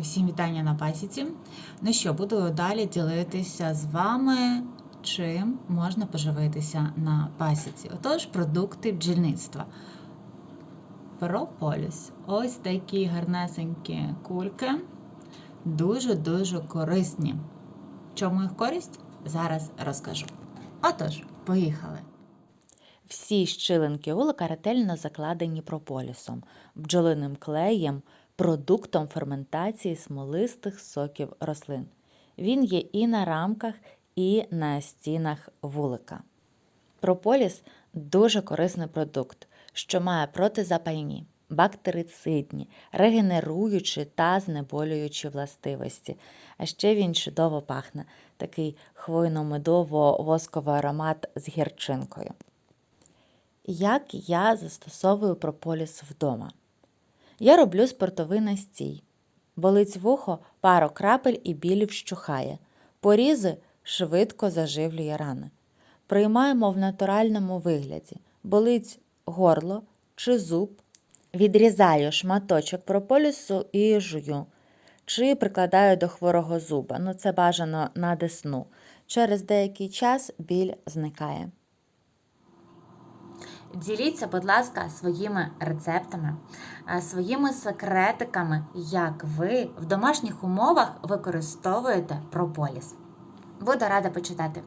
Всім вітання на пасіці. Ну що, буду далі ділитися з вами, чим можна поживитися на пасіці. Отож, продукти бджільництва. Прополіс. Ось такі гарнесенькі кульки. Дуже-дуже корисні. Чому їх користь? Зараз розкажу. Отож, поїхали. Всі щілинки улика ретельно закладені прополісом, бджолиним клеєм, продуктом ферментації смолистих соків рослин. Він є і на рамках, і на стінах вулика. Прополіс дуже корисний продукт, що має протизапальні, бактерицидні, регенеруючі та знеболюючі властивості. А ще він чудово пахне, такий хвойно-медово-восковий аромат з гірчинкою. Як я застосовую прополіс вдома? Я роблю спиртовий настій. Болить вухо, пару крапель і біль вщухає. Порізи швидко заживлює рани. Приймаємо в натуральному вигляді. Болить горло чи зуб. Відрізаю шматочок прополісу і жую. Чи прикладаю до хворого зуба. Ну, це бажано на десну. Через деякий час біль зникає. Діліться, будь ласка, своїми рецептами, своїми секретиками, як ви в домашніх умовах використовуєте прополіс. Буду рада почитати.